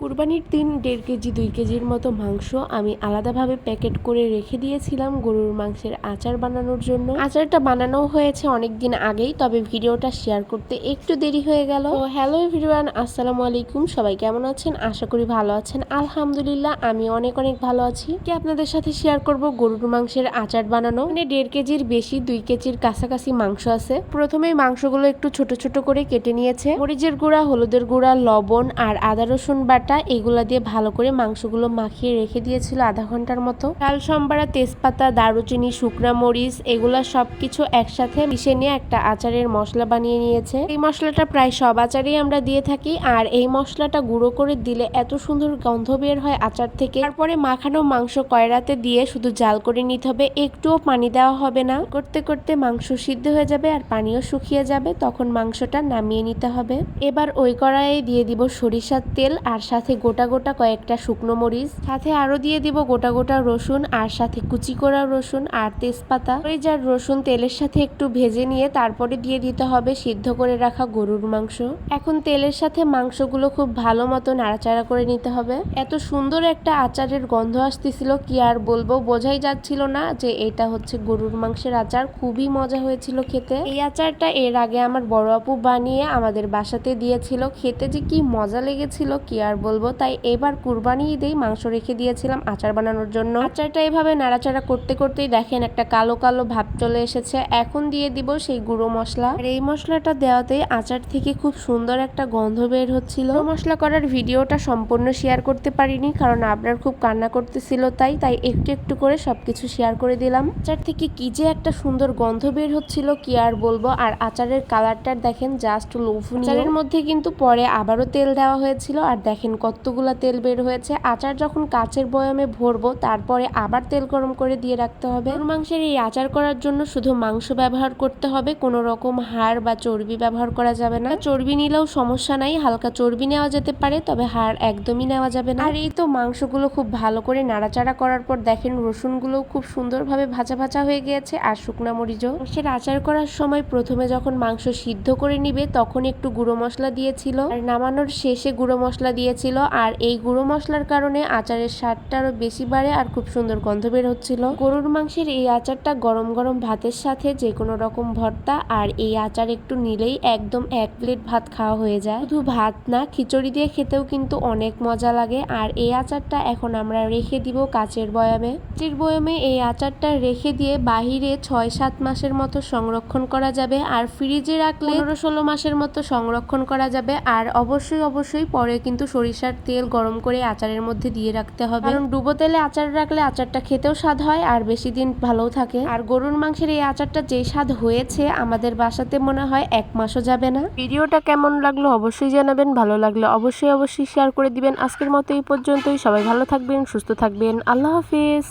কুরবানির দিন দেড় কেজি, দুই কেজির মতো মাংস আমি আলাদাভাবে প্যাকেট করে রেখে দিয়েছিলাম গরুর মাংসের আচার বানানোর জন্য। আচারটা বানানো হয়েছে অনেক দিন আগেই, তবে ভিডিওটা শেয়ার করতে একটু দেরি হয়ে গেল। তো হ্যালো এভরিওয়ান, আসসালামু আলাইকুম। সবাই কেমন আছেন? আশা করি ভালো আছেন। আলহামদুলিল্লাহ, আমি অনেক অনেক ভালো আছি। কি আপনাদের সাথে শেয়ার করব গরুর মাংসের আচার বানানো। মানে দেড় কেজির বেশি, দুই কেজির কাছাকাছি মাংস আছে। প্রথমে মাংসগুলো একটু ছোট ছোট করে কেটে নিয়েছে। মরিচের গুঁড়া, হলুদের গুঁড়া, লবণ আর আদা রসুন বাটা এগুলা দিয়ে ভালো করে মাংসগুলো মাখিয়ে রেখে দিয়েছিল আধা ঘণ্টার মতো। ডাল সম্বারা, তেজপাতা, দারুচিনি, শুকনা মরিচ, এগুলা সবকিছু একসাথে মিশে নিয়ে একটা আচারের মশলা বানিয়ে নিয়েছে। এই মশলাটা প্রায় সব আচারেই আমরা দিয়ে থাকি আর এই মশলাটা গুঁড়ো করে দিলে এত সুন্দর গন্ধ বের হয় আচার থেকে। তারপরে মাখানো মাংস কয়রাতে দিয়ে শুধু জাল করে নিতে হবে, একটুও পানি দেওয়া হবে না। করতে করতে মাংস সিদ্ধ হয়ে যাবে আর পানিও শুকিয়ে যাবে, তখন মাংসটা নামিয়ে নিতে হবে। এবার ওই কড়াইয়ে দিয়ে দিব সরিষার তেল আর সাথে গোটা গোটা কয়েকটা শুকনো মরিচ, সাথে আরও দিয়ে দিব গোটা গোটা রসুন আর সাথে কুচি করা রসুন আর তেজপাতা। ওই যার রসুন তেলের সাথে একটু ভেজে নিয়ে তারপরে দিয়ে দিতে হবে সিদ্ধ করে রাখা গরুর মাংস। এখন তেলের সাথে মাংসগুলো খুব ভালো মতো নাড়াচাড়া করে নিতে হবে। এত সুন্দর একটা আচারের গন্ধ আসতেছিল, কি আর বলব, বোঝাই যাচ্ছিল না যে এটা হচ্ছে গরুর মাংসের আচার। খুবই মজা হয়েছিল খেতে। এই আচারটা এর আগে আমার বড় আপু বানিয়ে আমাদের বাসাতে দিয়েছিল। খেতে যে কি মজা লেগেছিল, কি আর বলব, তাই এবার কুরবানি ঈদেই মাংস রেখে দিয়েছিলাম আচার বানানোর জন্য। আচারটা এভাবে নাড়াচাড়া করতে করতেই দেখেন একটা কালো কালো ভাব চলে এসেছে। এখন দিয়ে দিব সেই গুঁড়ো মশলা। আর এই মশলাটা দেওয়াতে আচার থেকে খুব সুন্দর একটা গন্ধ বের হচ্ছিল। মশলা করার ভিডিওটা সম্পূর্ণ শেয়ার করতে পারিনি, কারণ আপনার খুব কান্না করতেছিল তাই তাই একটু একটু করে সবকিছু শেয়ার করে দিলাম। আচার থেকে কি যে একটা সুন্দর গন্ধ বের হচ্ছিল, কি আর বলব? আর আচারের কালারটা দেখেন জাস্ট লোভনীয়। আচারের মধ্যে কিন্তু পরে আবারও তেল দেওয়া হয়েছিল, আর দেখেন কতগুলা তেল বের হয়েছে, আচার যখন কাচের বয়ামে ভরবো, তারপরে আবার তেল গরম করে দিয়ে রাখতে হবে। মাংসের এই আচার করার জন্য শুধু মাংস ব্যবহার করতে হবে, কোনো রকম হাড় বা চর্বি ব্যবহার করা যাবে না। চর্বি নিলেও সমস্যা নাই, হালকা চর্বি নেওয়া যেতে পারে, তবে হাড় একদমই নেওয়া যাবে না। আর এই তো মাংসগুলো খুব ভালো করে নাড়াচাড়া করার পর দেখেন রসুনগুলো খুব সুন্দরভাবে ভাজা ভাজা হয়ে গিয়েছে আর শুকনা মরিচও। মাংসের আচার করার সময় প্রথমে যখন মাংস সিদ্ধ করে নিবে, তখন একটু গুঁড়ো মশলা দিয়েছিল। আর নামানোর শেষে গুঁড়ো মশলা দিয়েছিল আর এই গুঁড়ো মশলার কারণে আচারের স্বাদটা আরও বেশি বাড়ে আর খুব সুন্দর গন্ধ বের হচ্ছিল। গরুর মাংসের এই আচারটা গরম গরম ভাতের সাথে যে কোনো রকম ভর্তা আর এই আচার একটু নিলেই একদম এক প্লেট ভাত খাওয়া হয়ে যায়। শুধু ভাত না, খিচুড়ি দিয়ে খেতেও কিন্তু অনেক মজা লাগে আর এই আচারটা এখন আমরা রেখে দিব কাচের বয়ামে। কাচের বয়ামে এই আচারটা রেখে দিয়ে বাহিরে ছয় সাত মাসের মতো সংরক্ষণ করা যাবে আর ফ্রিজে রাখলে পনেরো ষোলো মাসের মতো সংরক্ষণ করা যাবে আর অবশ্যই অবশ্যই পরে কিন্তু সরিষার তেল গরম করে আচারের মধ্যে দিয়ে রাখতে হবে। কারণ ডুবো তেলে আচার রাখলে আচারটা খেতেও স্বাদ হয় আর বেশি দিন ভালোও থাকে। আর গরুর মাংসের এই আচারটা যে স্বাদ হয়েছে আমাদের বাসাতে মনে হয় এক মাসও যাবে না। ভিডিওটা কেমন লাগল অবশ্যই জানাবেন ভালো লাগলে অবশ্যই অবশ্যই শেয়ার করে দিবেন। আজকের মতো এই পর্যন্তই। সবাই ভালো থাকবেন সুস্থ থাকবেন। আল্লাহ হাফিজ।